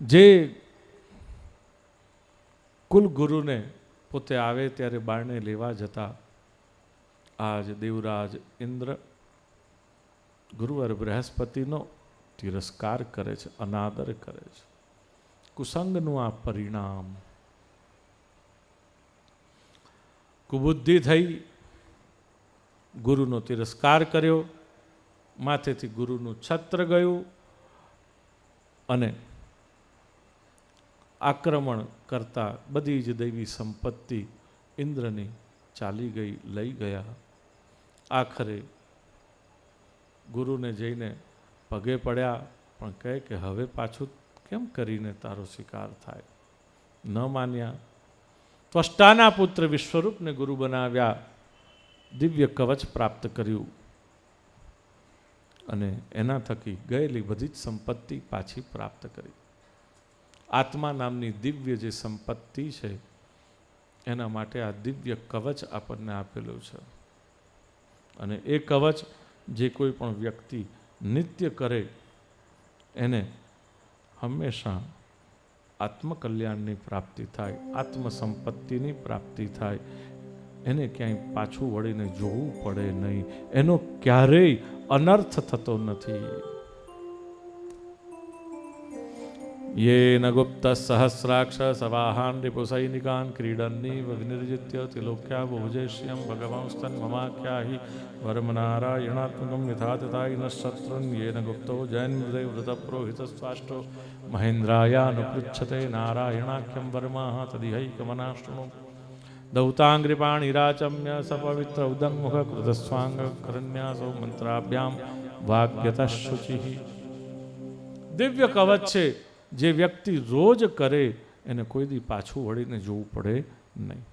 જે કુલ ગુરુને પોતે આવે ત્યારે બારણે લેવા જતા આજ દેવરાજ ઇન્દ્ર ગુરુવાર બૃહસ્પતિનો તિરસ્કાર કરે છે, અનાદર કરે છે. કુસંગનું આ પરિણામ. કુબુદ્ધિ થઈ, ગુરુનો તિરસ્કાર કર્યો, માથેથી ગુરુનું છત્ર ગયું અને આક્રમણ કરતા બધી જ દૈવી સંપત્તિ ઇન્દ્રની ચાલી ગઈ, લઈ ગયા. આખરે ગુરુને જઈને પગે પડ્યા, પણ કહે કે હવે પાછું કેમ કરીને તારો શિકાર થાય? ન માન્યા. ત્વષ્ટાના પુત્ર વિશ્વરૂપને ગુરુ બનાવ્યા, દિવ્ય કવચ પ્રાપ્ત કર્યું અને એના થકી ગયેલી બધી જ સંપત્તિ પાછી પ્રાપ્ત કરી. આત્મા નામની દિવ્ય જે સંપત્તિ છે, એના માટે આ દિવ્ય કવચ આપણને આપેલું છે. અને એ કવચ જે કોઈ પણ વ્યક્તિ નિત્ય કરે, એને હંમેશા આત્મકલ્યાણની પ્રાપ્તિ થાય, આત્મસંપત્તિની પ્રાપ્તિ થાય. એને ક્યાંય પાછું વળીને જોવું પડે નહીં. એનો ક્યારેય અનર્થ થતો નથી. ये न गुप्त सहस्राक्ष सवाहान रिपुसैनिकान क्रीडन्नी विनिर्जित्य त्रिलोक्या भुजेश्यम भगवांस्तन ममाख्या ही वर्म नारायणात्मकम यथा तथा नशत्रुन ये न गुप्त जैन हृदय व्रत प्रोहित स्वाष्टो महेन्द्रायानुपृछते नारायणाख्यम वर्मा तदिहकमना शृणु दौताङ्घ्रिपाणिराचम्य सपवित्र उदङ्मुखकृतस्वाङ्गकरन्यासौ मन्त्राभ्यां वाग्यतः शुचि। दिव्य कवच से જે વ્યક્તિ રોજ કરે, એને કોઈ દી પાછું વળીને જોવું પડે નહીં.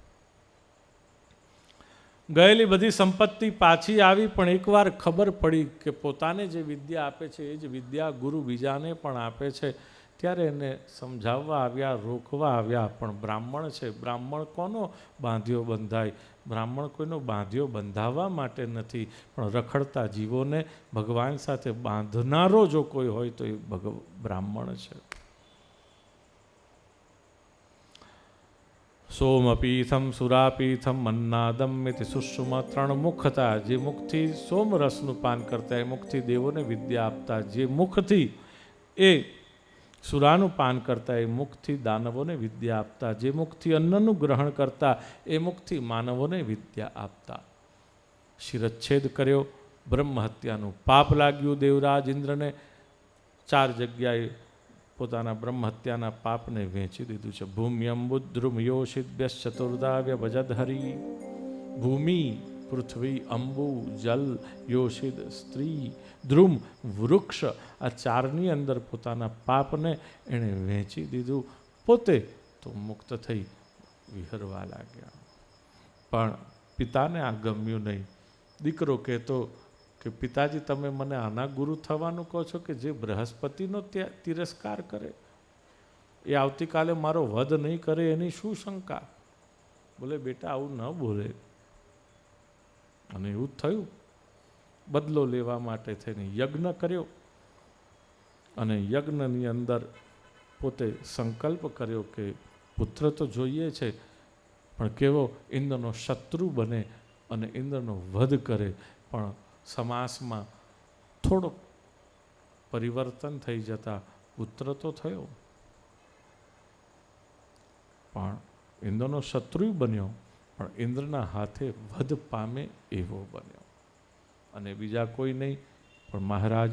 ગયેલી બધી સંપત્તિ પાછી આવી, પણ એકવાર ખબર પડી કે પોતાને જે વિદ્યા આપે છે, એ જ વિદ્યા ગુરુ બીજાને પણ આપે છે. ત્યારે એને સમજાવવા આવ્યા, રોકવા આવ્યા, પણ બ્રાહ્મણ છે. બ્રાહ્મણ કોનો બાંધ્યો બંધાય? બ્રાહ્મણ કોઈનો બાંધ્યો બંધાવવા માટે નથી, પણ રખડતા જીવોને ભગવાન સાથે બાંધનારો જો કોઈ હોય તો એ ભગ, બ્રાહ્મણ છે. સોમપીથમ સુરાપીથમ મન્નાદમ મિતિ સુષુમ ત્રણ મુખ હતા જે મુખથી સોમરસનું પાન કરતા એ મુખથી દેવોને વિદ્યા આપતા જે મુખથી એ સુરાનું પાન કરતા એ મુખથી દાનવોને વિદ્યા આપતા જે મુખથી અન્નનું ગ્રહણ કરતા એ મુખથી માનવોને વિદ્યા આપતા શિરચ્છેદ કર્યો બ્રહ્મ હત્યાનું પાપ લાગ્યું દેવરાજ ઇન્દ્રને ચાર જગ્યાએ પોતાના બ્રહ્મ હત્યાના પાપને વેચી દીધું છે. ભૂમ્યમ બુદ્ધ્રુમ યોષિદ્ભ્ય ચતુર્દાવ્ય ભજદહરી ભૂમિ પૃથ્વી અંબુ જલ યોષિદ સ્ત્રી ધ્રુમ વૃક્ષ આ ચારની અંદર પોતાના પાપને એણે વેચી દીધું. પોતે તો મુક્ત થઈ વિહરવા લાગ્યા. પણ પિતાને આ ગમ્યું નહીં. દીકરો કહેતો કે પિતાજી, તમે મને આના ગુરુ થવાનું કહો છો કે જે બૃહસ્પતિનો તિરસ્કાર કરે? એ આવતીકાલે મારો વધ નહીં કરે એની શું શંકા? બોલે, બેટા, આવું ન બોલે. અને એવું જ થયું. બદલો લેવા માટે થઈને યજ્ઞ કર્યો. અને યજ્ઞની અંદર પોતે સંકલ્પ કર્યો કે પુત્ર તો જોઈએ છે, પણ કેવો ઇન્દ્રનો શત્રુ બને અને ઇન્દ્રનો વધ કરે. પણ સમાસમાં થોડોક પરિવર્તન થઈ જતા પુત્ર તો થયો. પણ ઇન્દ્રનો શત્રુ બન્યો, પણ ઇન્દ્રના હાથે વધ પામે એવો બન્યો. અને બીજા કોઈ નહીં, પણ મહારાજ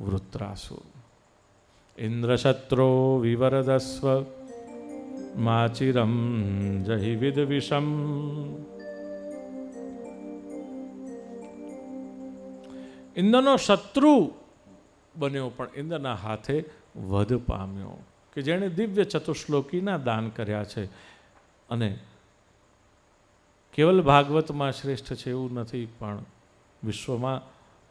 વૃત્રાસુર. ઇન્દ્રશત્રો વિવરદસ્વ, માચિરમ જહિ વિદ ઇન્દ્રનો શત્રુ બન્યો પણ ઇન્દ્રના હાથે વધ પામ્યો કે જેણે દિવ્ય ચતુશ્લોકીના દાન કર્યા છે. અને કેવલ ભાગવતમાં શ્રેષ્ઠ છે એવું નથી, પણ વિશ્વમાં,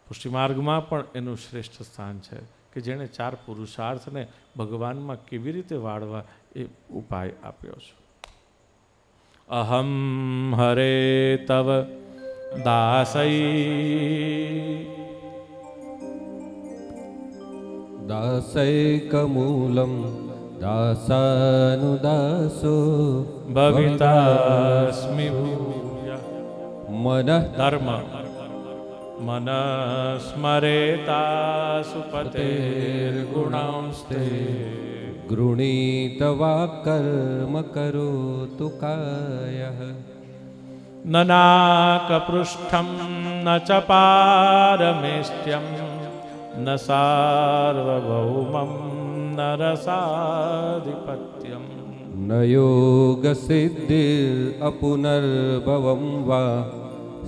પુષ્ટિમાર્ગમાં પણ એનું શ્રેષ્ઠ સ્થાન છે કે જેણે ચાર પુરુષાર્થને ભગવાનમાં કેવી રીતે વાળવા એ ઉપાય આપ્યો છે. અહમ હરે તવ દાસઈ दासैकमूलं दासानुदासो भवितास्मि भूया मनः धर्म मनस्मरेतासुपतेर्गुणांस्ते गृणीतवा कर्म करोतु कायः न नाकपृष्ठं न च पारमेष्ट्यम् ન રસાધિપત્યમ ન યોગસિદ્ધિર અપુનર્ભવમ વા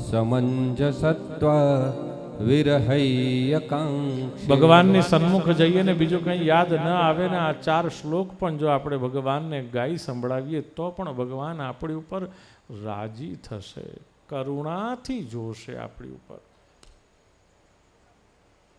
સમંજસત્વા વિરહૈયકાંક્ષ ભગવાનની સન્મુખ જઈએ ને બીજું કંઈ યાદ ન આવે ને આ ચાર શ્લોક પણ જો આપણે ભગવાનને ગાઈ સંભળાવીએ તો પણ ભગવાન આપણી ઉપર રાજી થશે કરુણાથી જોશે આપણી ઉપર